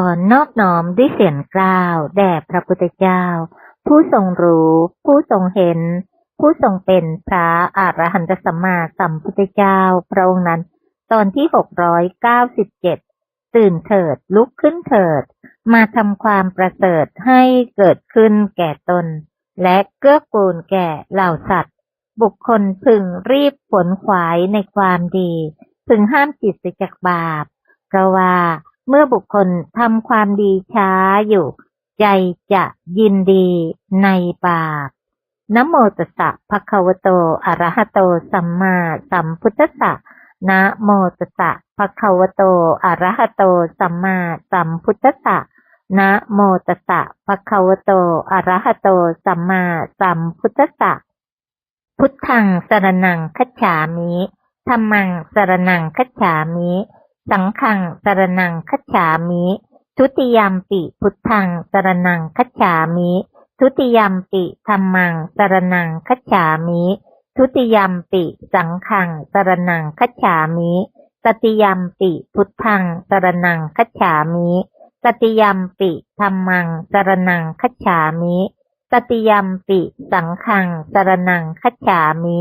อนอบน้อมด้วยเสียงกล่าว แด่พระพุทธเจ้า ผู้ทรงรู้ ผู้ทรงเห็น ผู้ทรงเป็นพระอรหันตสัมมาสัมพุทธเจ้าพระองค์นั้น ตอนที่หกร้อยเก้าสิบเจ็ดตื่นเถิดลุกขึ้นเถิด มาทำความประเสริฐให้เกิดขึ้นแก่ตน และเกื้อกูลแก่เหล่าสัตว์ บุคคลพึงรีบผลขวายในความดี พึงห้ามจิตจากบาป เพราะว่า เมื่อบุคคลทำความดีช้าอยู่ ใจจะยินดีในบาปนะโมตัสสะภะคะวะโตอะระหะโต สัมมาสัมพุทธัสสะนะโมตัสสะภะคะวะโตอะระหะโต สัมมาสัมพุทธัสสะนะโมตัสสะภะคะวะโตอะระหะโต สัมมาสัมพุทธัสสะพุทธังสรนังคัจฉามิธัมมังสรนังคัจฉามิ สังฆังสรนังคัจฉามิทุติยมปิพุทธังสรนังคัจฉามิ ทุติยมปิธัมมังสรนังคัจฉามิ ทุติยมปิสังฆังสรนังคัจฉามิตติยมปิพุทธังสรนังคัจฉามิตติยมปิธัมมังสรนังคัจฉามิตติยมปิสังฆังสรนังคัจฉามิ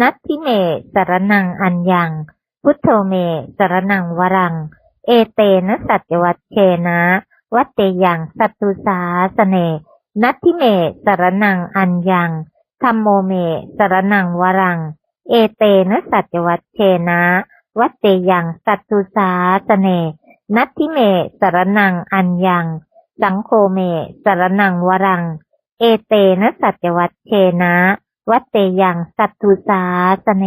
นัตถิเมสรนังอัญญัง พุทโธเม สรนังวรัง เอเตนะสัจวัตเชนะ วัตเตยังสัตตุสาสเน นัตถิเม สรนังอัญญังธัมโมเม สรนังวรัง เอเตนะสัจวัตเชนะ วัตเตยังสัตตุสาสเน นัตถิเม สรนังอัญญัง สังโฆเม สรนังวรัง เอเตนะสัจวัตเชนะ วัตเตยังสัตตุสาสเน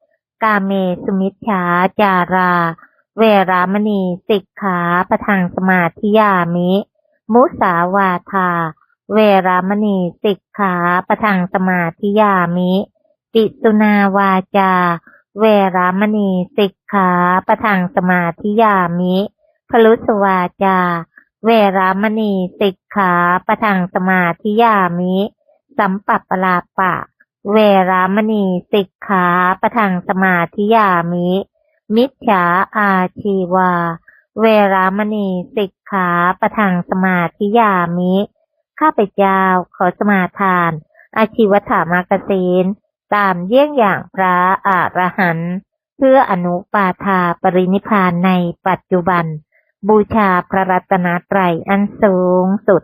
กาเมสุมิชฌาจารา เวรามณีสิกขาประทางสมาธิยามิ มุสาวาทา เวรามณีสิกขาประทางสมาธิยามิปิสุนาวาจา เวรามณีสิกขาประทางสมาธิยามิพลุสวาจา เวรามณีสิกขาประทางสมาธิยามิ สัมปัปปลาปะ เวรามณีสิกขาประทางสมาธิยามิ มิจฉาอาชีวา เวรามณีสิกขาประทางสมาธิยามิ ข้าพเจ้าขอสมาทาน อาชีวถามากสินตามเยี่ยงอย่างพระอรหันต์เพื่ออนุปาทาปรินิพานในปัจจุบัน บูชาพระรัตนตรัยอันสูงสุด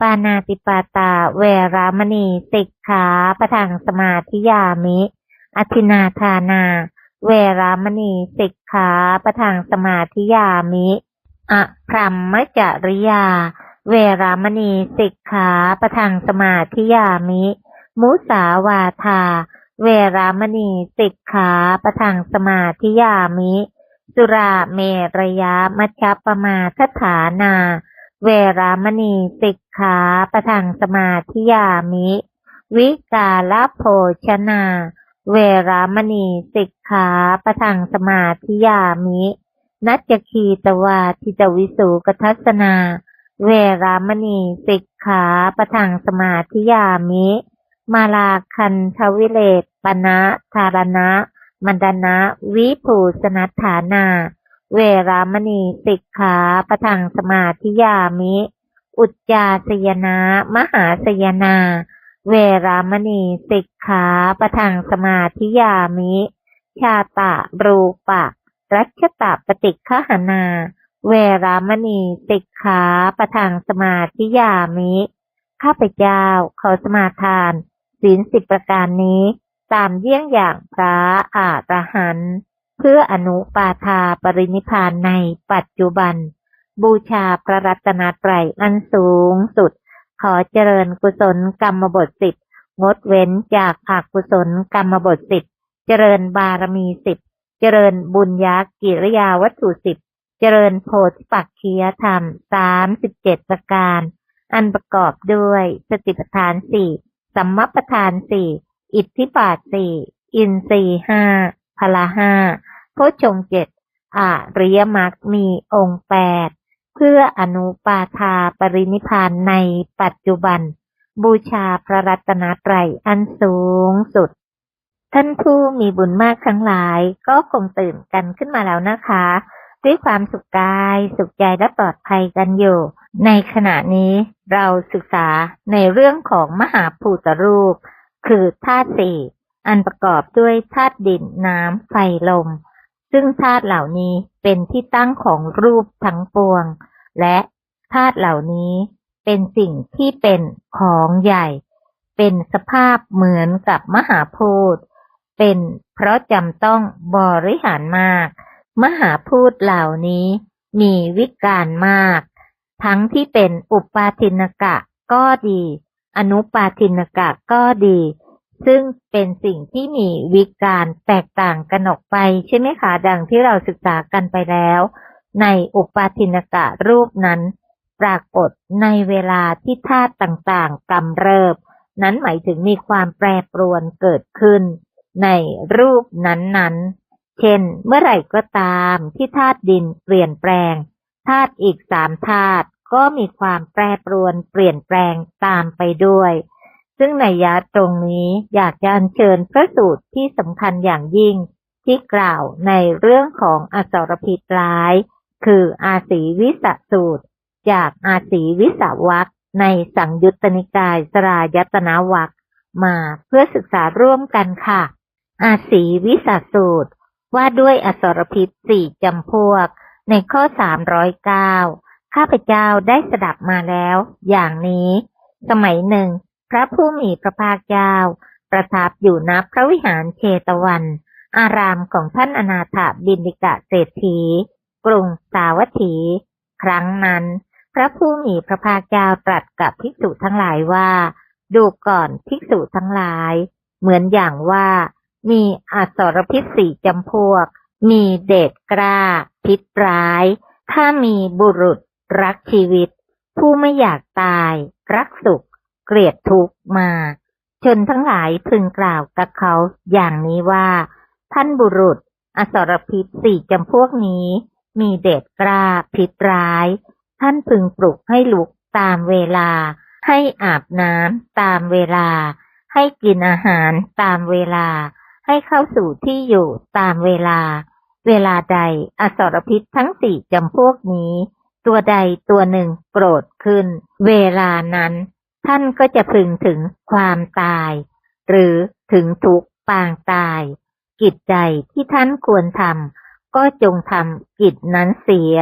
ปานาติปาตา เวรามณีสิกขาประทางสมาธิยามิ อธินาทานา เวรามณีสิกขาประทางสมาธิยามิอะพรัมมจริยา เวรามณีสิกขาประทางสมาธิยามิ มุสาวาทา เวรามณีสิกขาประทางสมาธิยามิ สุราเมรยามัชฌปมาทฐานา เวรามณีสิกขาประทางสมาธิยามิ วิกาลโภชนา เวรามณีสิกขาประทางสมาธิยามิ นัจคีตวาทิตวิสุกทัสนา เวรามณีสิกขาประทางสมาธิยามิ มาลาคันทวิเลปปนะธารณะ มันดนะ วิภูสนัฏฐานา เวรามณีสิกขาประทางสมาธิยามิ อุจจาสยนะ มหาสยนา เวรามณีสิกขาประทางสมาธิยามิ ชาตะรูปะ รัชตะปฏิฆหนา เวรามณีสิกขาประทางสมาธิยามิ ข้าพเจ้าขอสมาทานศีลสิบประการนี้ ตามเยี่ยงอย่างพระอาตหันต์ เพื่ออนุปาทาปรินิพานในปัจจุบัน บูชาพระรัตนตรัยอันสูงสุด ขอเจริญกุศลกรรมบทสิบงดเว้นจากอกุศลกรรมบทสิบเจริญบารมีสิบเจริญบุญญากิริยาวัตถุสิบเจริญโพธิปักคียธรรมสามสิบเจ็ดประการ อันประกอบด้วยสติปัฏฐานสี่สัมมปทานสี่อิทธิบาทสี่อินทรีห้าพละห้า ชงเจ็ดอริยมรรคมีองค์แปดเพื่ออนุปาทาปรินิพพานในปัจจุบัน บูชาพระรัตนตรัยอันสูงสุด ท่านผู้มีบุญมากทั้งหลายก็คงตื่นกันขึ้นมาแล้วนะคะ ด้วยความสุขกายสุขใจและปลอดภัยกันอยู่ ในขณะนี้เราศึกษาในเรื่องของมหาภูตรูป คือธาตุสี่อันประกอบด้วยธาตุดินน้ำไฟลม ซึ่งธาตุเหล่านี้เป็นที่ตั้งของรูปทั้งปวง และธาตุเหล่านี้เป็นสิ่งที่เป็นของใหญ่ เป็นสภาพเหมือนกับมหาพูดเป็นเพราะจำต้องบริหารมาก มหาพูดเหล่านี้มีวิการมาก ทั้งที่เป็นอุปาทินกะก็ดี อนุปาทินกะก็ดี ซึ่งเป็นสิ่งที่มีวิการแตกต่างกันออกไปใช่ไหมคะดังที่เราศึกษากันไปแล้ว ในอุปาทินกะรูปนั้น ปรากฏในเวลาที่ธาตุต่างๆกำเริบ นั้นหมายถึงมีความแปรปรวนเกิดขึ้น ในรูปนั้นๆ เช่น เมื่อไหร่ก็ตามที่ธาตุดินเปลี่ยนแปลงธาตุอีกสามธาตุก็มีความแปรปรวนเปลี่ยนแปลงตามไปด้วย ซึ่งในยะตรงนี้อยากจะอัญเชิญพระสูตรที่สำคัญอย่างยิ่ง ที่กล่าวในเรื่องของอสรพิษร้าย คืออาศีวิสสูตร จากอาศีวิสวักในสังยุตตนิกายสรายตนาวักมาเพื่อศึกษาร่วมกันค่ะ อาศีวิสสูตร ว่าด้วยอสรพิษสี่จำพวก ในข้อสามร้อยเก้าข้าพเจ้าได้สดับมาแล้ว อย่างนี้ สมัยหนึ่ง พระผู้มีพระภาคเจ้า ประทับอยู่ณพระวิหารเชตวัน อารามของท่านอนาถบินิกะเศรษฐี กรุงสาวัตถี ครั้งนั้น พระผู้มีพระภาคเจ้าตรัสกับภิกษุทั้งหลายว่า ดูก่อนภิกษุทั้งหลาย เหมือนอย่างว่า มีอสรพิษสี่จำพวก มีเดชกล้า พิษร้าย ถ้ามีบุรุษรักชีวิต ผู้ไม่อยากตาย รักสุข เกลียดทุกข์มา ชนทั้งหลายพึงกล่าวกับเขาอย่างนี้ว่า ท่านบุรุษ อสรพิษสี่จำพวกนี้ มีเดชกล้าพิษร้าย ท่านพึงปลุกให้ลุกตามเวลา ให้อาบน้ำตามเวลา ให้กินอาหารตามเวลา ให้เข้าสู่ที่อยู่ตามเวลา เวลาใดอสรพิษทั้งสี่จำพวกนี้ ตัวใดตัวหนึ่งโกรธขึ้น เวลานั้น ท่านก็จะพึงถึงความตาย หรือถึงทุกปางตาย กิจใจที่ท่านควรทำก็จงทำกิจนั้นเสีย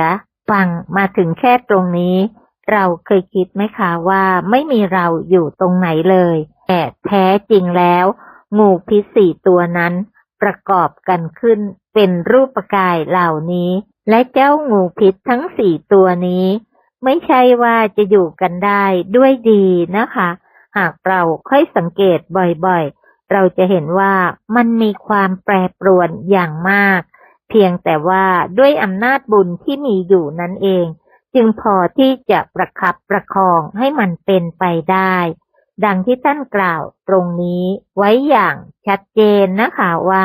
ฟังมาถึงแค่ตรงนี้ เราเคยคิดไหมคะว่าไม่มีเราอยู่ตรงไหนเลยแต่แท้จริงแล้ว งูพิษสี่ตัวนั้น ประกอบกันขึ้นเป็นรูปกายเหล่านี้ และเจ้างูพิษทั้งสี่ตัวนี้ ไม่ใช่ว่าจะอยู่กันได้ด้วยดีนะคะ หากเราค่อยสังเกตบ่อยๆ เราจะเห็นว่ามันมีความแปรปรวนอย่างมาก เพียงแต่ว่าด้วยอำนาจบุญที่มีอยู่นั่นเอง จึงพอที่จะประคับประคองให้มันเป็นไปได้ ดังที่ท่านกล่าวตรงนี้ไว้อย่างชัดเจนนะคะว่า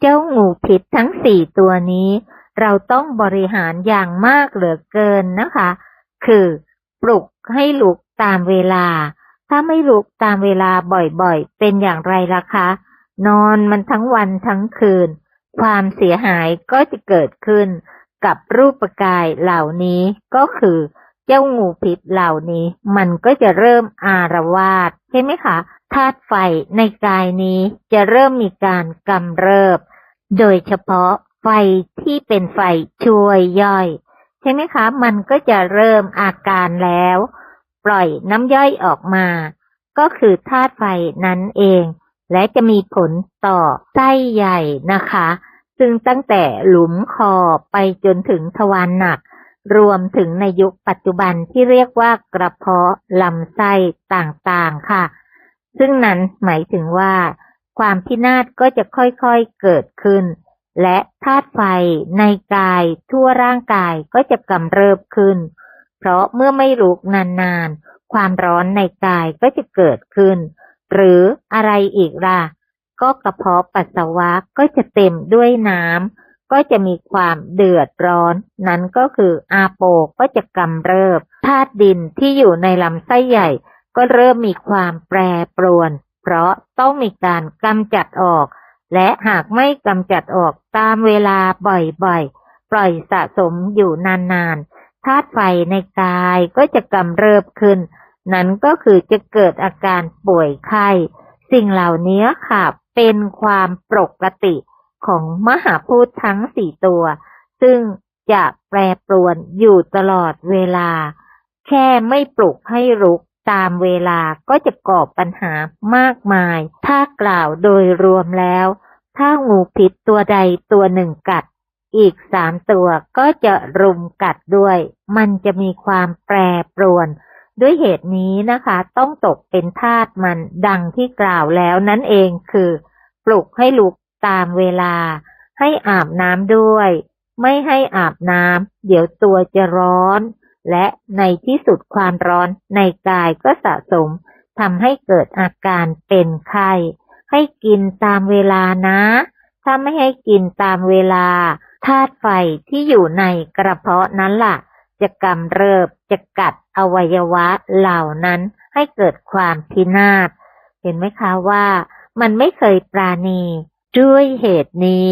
เจ้างูพิษทั้งสี่ตัวนี้ เราต้องบริหารอย่างมากเหลือเกินนะคะ คือ ปลุกให้ลุกตามเวลา ถ้าไม่ลุกตามเวลาบ่อยๆ เป็นอย่างไรล่ะคะ นอนมันทั้งวันทั้งคืน ความเสียหายก็จะเกิดขึ้น กับรูปกายเหล่านี้ก็คือ เจ้างูพิษเหล่านี้ มันก็จะเริ่มอารวาสใช่ไหมคะธาตุไฟในกายนี้จะเริ่มมีการกำเริบ โดยเฉพาะไฟที่เป็นไฟช่วยย่อย ช่ไหมคะ มันก็จะเริ่มอาการแล้ว ปล่อยน้ำย่อยออกมา ก็คือธาตุไฟนั่นเอง และจะมีผลต่อไส้ใหญ่นะคะ ซึ่งตั้งแต่หลุมคอไปจนถึงทวารหนัก รวมถึงในยุคปัจจุบันที่เรียกว่ากระเพาะลำไส้ต่างๆค่ะ ซึ่งนั้นหมายถึงว่า ความพินาศก็จะค่อยๆเกิดขึ้น และธาตุไฟในกายทั่วร่างกายก็จะกำเริบขึ้น เพราะเมื่อไม่ลุกนานๆ ความร้อนในกายก็จะเกิดขึ้น หรืออะไรอีกล่ะ ก็กระเพาะปัสสาวะก็จะเต็มด้วยน้ำก็จะมีความเดือดร้อน นั้นก็คืออาโปก็จะกำเริบธาตุดินที่อยู่ในลำไส้ใหญ่ ก็เริ่มมีความแปรปรวน เพราะต้องมีการกำจัดออก และหากไม่กำจัดออกตามเวลาบ่อยๆ ปล่อยสะสมอยู่นานๆ ธาตุไฟในกายก็จะกำเริบขึ้น นั้นก็คือจะเกิดอาการป่วยไข้ สิ่งเหล่านี้ค่ะเป็นความปกติของมหาพูดทั้งสี่ตัว ซึ่งจะแปรปรวนอยู่ตลอดเวลา แค่ไม่ปลุกให้รุก ตามเวลาก็จะก่อปัญหามากมาย ถ้ากล่าวโดยรวมแล้ว ถ้างูพิษตัวใดตัวหนึ่งกัด อีกสามตัวก็จะรุมกัดด้วย มันจะมีความแปรปรวน ด้วยเหตุนี้นะคะ ต้องตกเป็นทาสมันดังที่กล่าวแล้วนั่นเองคือ ปลุกให้ลุกตามเวลา ให้อาบน้ำด้วย ไม่ให้อาบน้ำเดี๋ยวตัวจะร้อน และในที่สุดความร้อนในกายก็สะสมทำให้เกิดอาการเป็นไข้ ให้กินตามเวลานะ ถ้าไม่ให้กินตามเวลาธาตุไฟที่อยู่ในกระเพาะนั้นล่ะ จะกำเริบจะกัดอวัยวะเหล่านั้นให้เกิดความพินาศ เห็นไหมคะว่ามันไม่เคยปราณี ด้วยเหตุนี้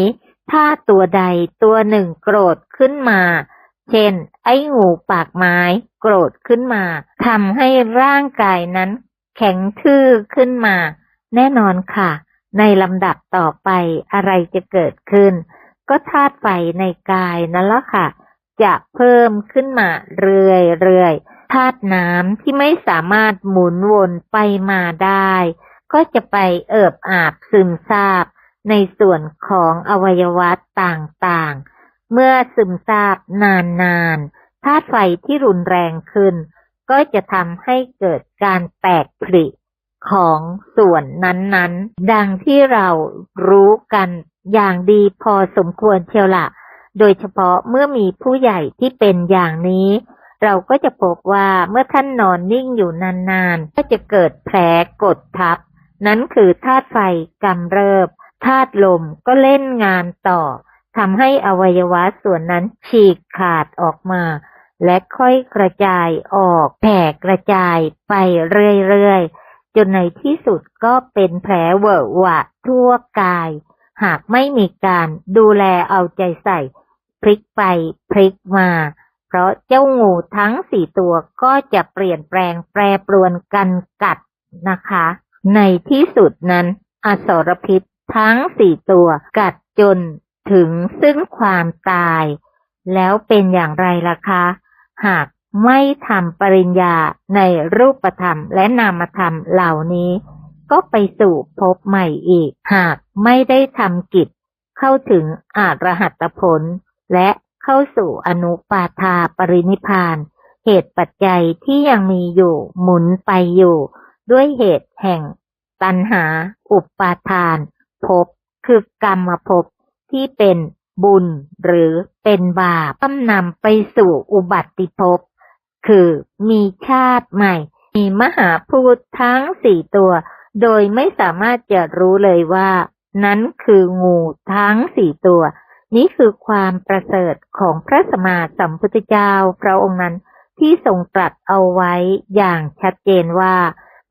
ถ้าตัวใดตัวหนึ่งโกรธขึ้นมา เช่น ไอ้งูปากไม้โกรธขึ้นมาทำให้ร่างกายนั้น แข็งทื่อขึ้นมา แน่นอนค่ะ ในลำดับต่อไปอะไรจะเกิดขึ้น ก็ธาตุไฟในกายนั่นละค่ะ จะเพิ่มขึ้นมาเรื่อยๆธาตุน้ำที่ไม่สามารถหมุนวนไปมาได้ ก็จะไปเอิบอาบซึมซาบในส่วนของอวัยวะต่างๆ เมื่อซึมซาบนานๆธาตุไฟที่รุนแรงขึ้น ก็จะทำให้เกิดการแตกผลิของส่วนนั้นๆ ดังที่เรารู้กันอย่างดีพอสมควรเชียวละ โดยเฉพาะเมื่อมีผู้ใหญ่ที่เป็นอย่างนี้ เราก็จะพบว่าเมื่อท่านนอนนิ่งอยู่นานๆ ก็จะเกิดแผลกดทับ นั้นคือธาตุไฟกำเริบ ธาตุลมก็เล่นงานต่อ ทำให้อวัยวะส่วนนั้นฉีกขาดออกมา และค่อยกระจายออกแผ่กระจายไปเรื่อยๆ จนในที่สุดก็เป็นแผลเวอะหวะทั่วกาย หากไม่มีการดูแลเอาใจใส่ พลิกไปพลิกมา เพราะเจ้างูทั้งสี่ตัวก็จะเปลี่ยนแปลงแปรปรวนกันกัดนะคะ ในที่สุดนั้น อสรพิษทั้งสี่ตัวกัดจน ถึงซึ่งความตาย แล้วเป็นอย่างไรล่ะคะ หากไม่ทำปริญญาในรูปธรรมและนามธรรมเหล่านี้ ก็ไปสู่ภพใหม่อีก หากไม่ได้ทำกิจ เข้าถึงอาจรหัตผล และเข้าสู่อนุปาทาปรินิพพานเหตุปัจจัยที่ยังมีอยู่หมุนไปอยู่ ด้วยเหตุแห่ง ตัณหา อุปาทานภพคือกรรมภพ ที่เป็นบุญหรือเป็นบาปต้นำไปสู่อุบัติภพ คือมีชาติใหม่ มีมหาพูดทั้งสี่ตัว โดยไม่สามารถจะรู้เลยว่า นั้นคืองูทั้งสี่ตัว นี้คือความประเสริฐของพระสมมาสัมพุทธเจ้าพระองค์นั้นที่ทรงตรัสเอาไว้อย่างชัดเจนว่า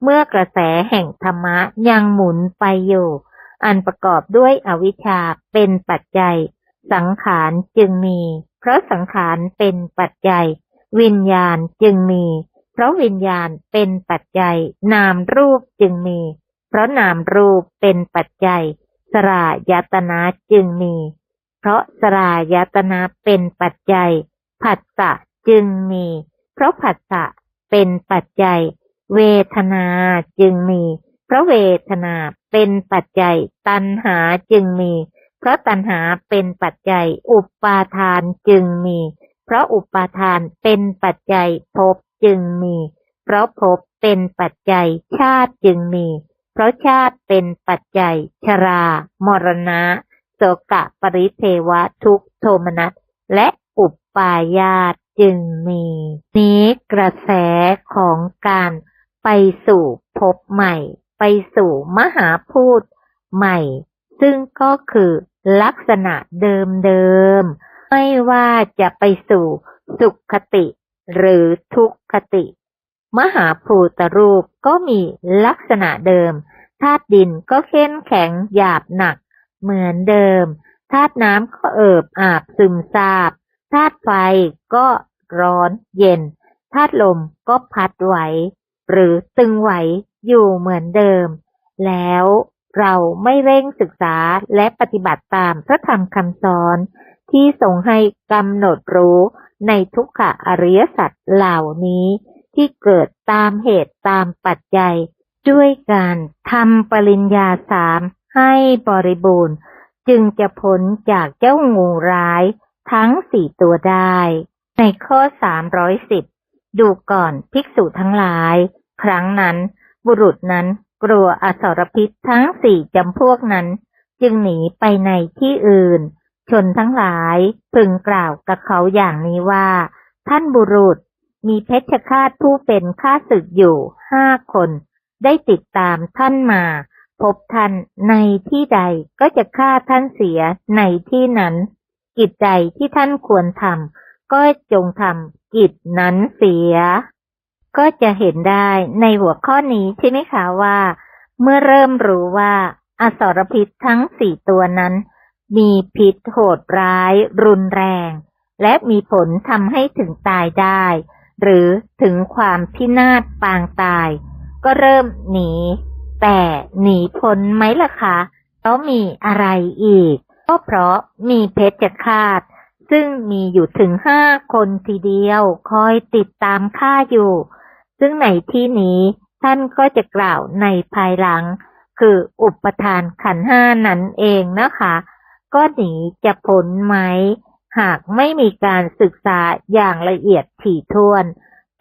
เมื่อกระแสแห่งธรรมะยังหมุนไปอยู่ อันประกอบด้วยอวิชชาเป็นปัจจัย สังขารจึงมี เพราะสังขารเป็นปัจจัย วิญญาณจึงมี เพราะวิญญาณเป็นปัจจัย นามรูปจึงมี เพราะนามรูปเป็นปัจจัย สรายตนะจึงมี เพราะสรายตนะเป็นปัจจัย ผัสสะจึงมี เพราะผัสสะเป็นปัจจัย เวทนาจึงมี เพราะเวทนาเป็นปัจจัย ตัณหาจึงมี เพราะตัณหาเป็นปัจจัย อุปาทานจึงมี เพราะอุปาทานเป็นปัจจัยภพจึงมี เพราะภพเป็นปัจจัย ชาติจึงมี เพราะชาติเป็นปัจจัย ชรา มรณะโสกะปริเทวะทุกขโทมนัสและอุปายาตจึงมี นี้กระแสของการไปสู่ภพใหม่ สู่มหาพูดใหม่ ซึ่งก็คือลักษณะเดิมๆ ไม่ว่าจะไปสู่สุขคติ หรือทุกขติ มหาภูตรูปก็มีลักษณะเดิมธาตุดินก็เข้มแข็งหยาบหนัก เหมือนเดิมธาตุน้ำก็เอิบอาบซึมซาบธาตุไฟก็ร้อนเย็นธาตุลมก็พัดไหว หรือตึงไหว อยู่เหมือนเดิม แล้วเราไม่เร่งศึกษาและปฏิบัติตามพระธรรมคำสอน ที่ทรงให้กำหนดรู้ในทุกขะอริยสัจเหล่านี้ที่เกิดตามเหตุตามปัจจัย ด้วยการทำปริญญาสามให้บริบูรณ์ จึงจะพ้นจากเจ้างูร้ายทั้งสี่ตัวได้ ในข้อ 310 ดูก่อนภิกษุทั้งหลาย ครั้งนั้น บุรุษนั้นกลัวอสรพิษทั้งสี่จำพวกนั้น จึงหนีไปในที่อื่น ชนทั้งหลายพึงกล่าวกับเขาอย่างนี้ว่า ท่านบุรุษมีเพชฌฆาตผู้เป็นข้าศึกอยู่ห้าคน ได้ติดตามท่านมา พบท่านในที่ใดก็จะฆ่าท่านเสียในที่นั้น กิจใจที่ท่านควรทำก็จงทำกิจนั้นเสีย ก็จะเห็นได้ในหัวข้อนี้ใช่ไหมคะว่า เมื่อเริ่มรู้ว่าอสรพิษทั้งสี่ตัวนั้น มีพิษโหดร้าย รุนแรง และมีผลทำให้ถึงตายได้ หรือถึงความพินาศปางตาย ก็เริ่มหนี แต่หนีพ้นไหมล่ะคะเพราะมีอะไรอีก ก็เพราะมีเพชฌฆาตซึ่งมีอยู่ถึงห้าคนทีเดียว คอยติดตามฆ่าอยู่ ซึ่งในที่นี้ท่านก็จะกล่าวในภายหลัง คืออุปทานขันห้านั่นเองนะคะ ก็หนีจะพ้นไหม หากไม่มีการศึกษาอย่างละเอียดถี่ถ้วน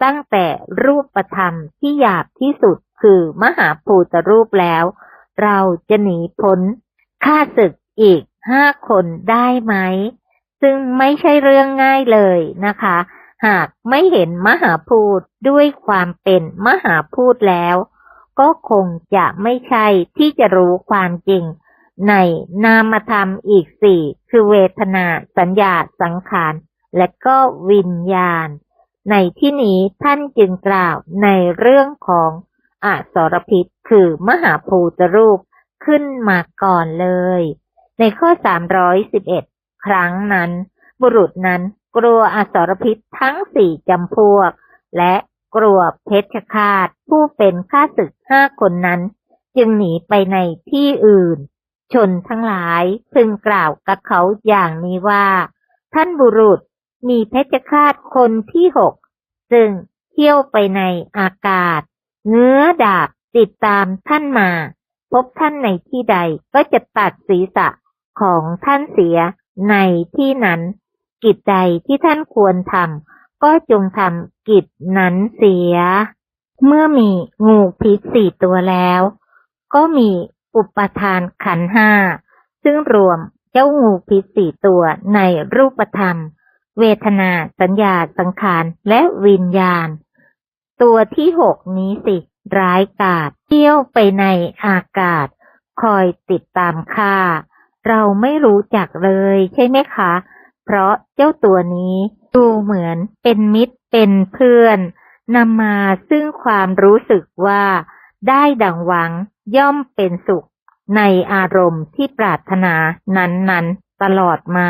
ตั้งแต่รูปธรรมที่หยาบที่สุดคือมหาภูตรูปแล้ว เราจะหนีพ้นฆ่าศึกอีกห้าคนได้ไหม ซึ่งไม่ใช่เรื่องง่ายเลยนะคะ หากไม่เห็นมหาพูดด้วยความเป็นมหาพูดแล้ว ก็คงจะไม่ใช่ที่จะรู้ความจริง ในนามธรรมอีกสี่คือเวทนาสัญญาสังขารและก็วิญญาณ ในที่นี้ท่านจึงกล่าวในเรื่องของอสรพิษคือมหาภูตรูปขึ้นมาก่อนเลย ในข้อ 311 ครั้งนั้น บุรุษนั้น กลัวอสรพิษทั้งสี่จำพวก และกลัวเพชฌฆาตผู้เป็นข้าศึกห้าคนนั้น จึงหนีไปในที่อื่น ชนทั้งหลายพึงกล่าวกับเขาอย่างนี้ว่า ท่านบุรุษมีเพชฌฆาตคนที่หกซึ่งเที่ยวไปในอากาศ เงื้อดาบติดตามท่านมา พบท่านในที่ใดก็จะตัดศีรษะของท่านเสียในที่นั้น กิจใจที่ท่านควรทำก็จงทำกิจนั้นเสีย เมื่อมีงูพิษสี่ตัวแล้ว ก็มีอุปทานขันห้า ซึ่งรวมเจ้างูพิษสี่ตัวในรูปธรรม เวทนาสัญญาสังขารและวิญญาณ ตัวที่หกนี้สิร้ายกาจเที่ยวไปในอากาศ คอยติดตามฆ่าเราไม่รู้จักเลยใช่ไหมคะ เพราะเจ้าตัวนี้ดูเหมือนเป็นมิตรเป็นเพื่อนนำมาซึ่งความรู้สึกว่าได้ดังหวังย่อมเป็นสุขในอารมณ์ที่ปรารถนานั้นๆตลอดมา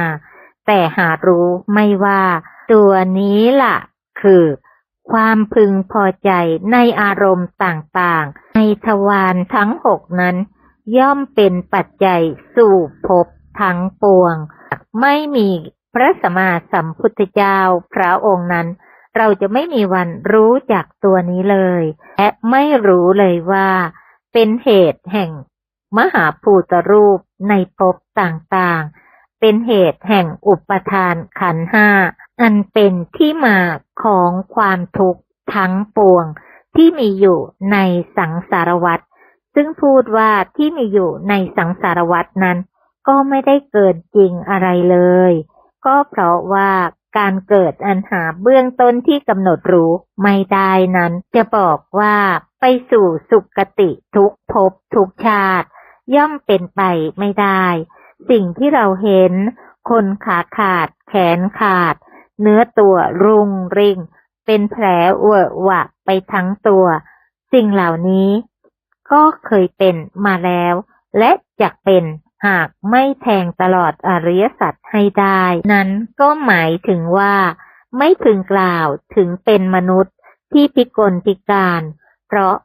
แต่หารู้ไม่ว่า ตัวนี้ล่ะ คือ ความพึงพอใจในอารมณ์ต่างๆ ในทวารทั้งหกนั้น ย่อมเป็นปัจจัยสู่ภพทั้งปวง ไม่มี พระสมมาสัมพุทธเจ้าพระองค์นั้น เราจะไม่มีวันรู้จักตัวนี้เลย และไม่รู้เลยว่า เป็นเหตุแห่ง มหาภูตรูปในภพต่างๆ เป็นเหตุแห่งอุปทานขันห้า อันเป็นที่มาของความทุกข์ทั้งปวงที่มีอยู่ในสังสารวัฏซึ่งพูดว่าที่มีอยู่ในสังสารวัฏนั้น ก็ไม่ได้เกิดจริงอะไรเลย ก็เพราะว่าการเกิดอันหาเบื้องต้นที่กำหนดรู้ไม่ได้นั้น จะบอกว่าไปสู่สุคติทุกภพทุกชาติ ย่อมเป็นไปไม่ได้ สิ่งที่เราเห็น คนขาขาด แขนขาด เนื้อตัวรุงริง เป็นแผลเวอะหวะไปทั้งตัว สิ่งเหล่านี้ ก็เคยเป็นมาแล้ว และจะเป็น หากไม่แทงตลอดอริยสัจให้ได้ นั้นก็หมายถึงว่า ไม่พึงกล่าวถึงเป็นมนุษย์ที่พิกลพิการ เพราะ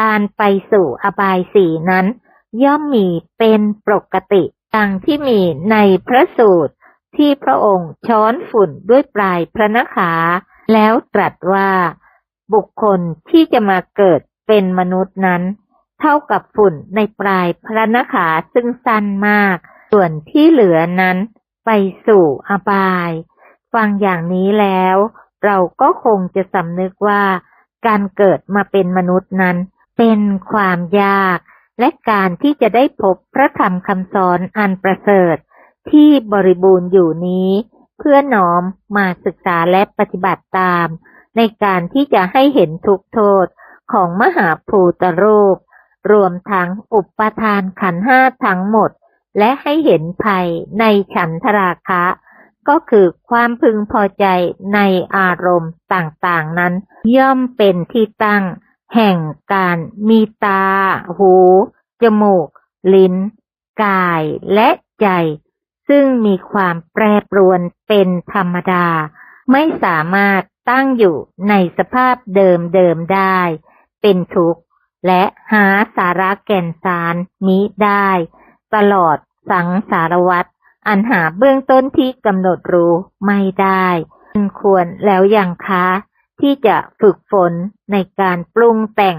การไปสู่อบายสีนั้น ย่อมมีเป็นปกติดังที่มีในพระสูตรที่พระองค์ช้อนฝุ่นด้วยปลายพระนขา แล้วตรัสว่า บุคคลที่จะมาเกิดเป็นมนุษย์นั้น เท่ากับฝุ่นในปลายพระนขาซึ่งสั้นมาก ส่วนที่เหลือนั้นไปสู่อบาย ฟังอย่างนี้แล้ว เราก็คงจะสำนึกว่า การเกิดมาเป็นมนุษย์นั้น เป็นความยาก และการที่จะได้พบพระธรรมคำสอนอันประเสริฐ ที่บริบูรณ์อยู่นี้ เพื่อน้อมมาศึกษาและปฏิบัติตาม ในการที่จะให้เห็นทุกโทษของมหาภูตรูป รวมทั้งอุปทานขันห้าทั้งหมด และให้เห็นภัยในฉันทราคะ ก็คือความพึงพอใจในอารมณ์ต่างๆนั้น ย่อมเป็นที่ตั้ง แห่งการมีตา หู จมูก ลิ้น กายและใจ ซึ่งมีความแปรปรวนเป็นธรรมดา ไม่สามารถตั้งอยู่ในสภาพเดิมๆได้ เป็นทุกข์ และหาสาระแก่นสารมิได้ ตลอดสังสารวัตรอันหาเบื้องต้นที่กำหนดรู้ไม่ได้ควรแล้วอย่างคะที่จะฝึกฝนในการปรุงแต่ง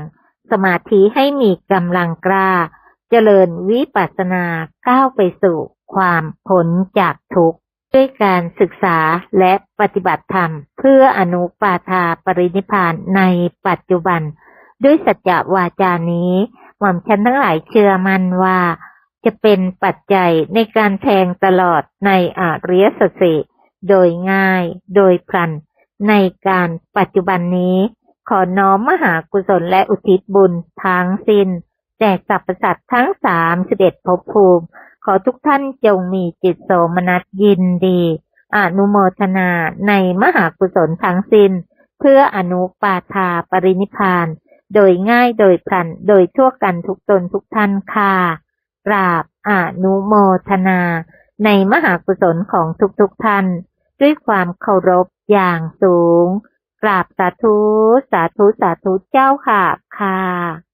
สมาธิให้มีกำลังกล้า เจริญวิปัสสนาก้าวไปสู่ความพ้นจากทุกข์ ด้วยการศึกษาและปฏิบัติธรรม เพื่ออนุปาทาปรินิพานในปัจจุบัน ด้วยสัจจวาจานี้ หม่อมฉันทั้งหลายเชื่อมั่นว่า จะเป็นปัจจัยในการแทงตลอดในอริยสัจสี่โดยง่าย โดยพลัน ในการปัจจุบันนี้ ขอน้อมมหากุศลและอุทิศบุญทั้งสิ้นแด่สรรพสัตว์ทั้งสามสิบเอ็ดภพภูมิ ขอทุกท่านจงมีจิตโสมนัสยินดีอนุโมทนาในมหากุศลทั้งสิ้น เพื่ออนุปาทาปรินิพาน โดยง่ายโดยพลัน โดยทั่วกันทุกตนทุกท่านค่ะกราบอนุโมทนา ในมหากุศลของทุกๆทท่าน ด้วยความเคารพอย่างสูง กราบสาธุ สาธุ สาธุเจ้าค่ะค่ะ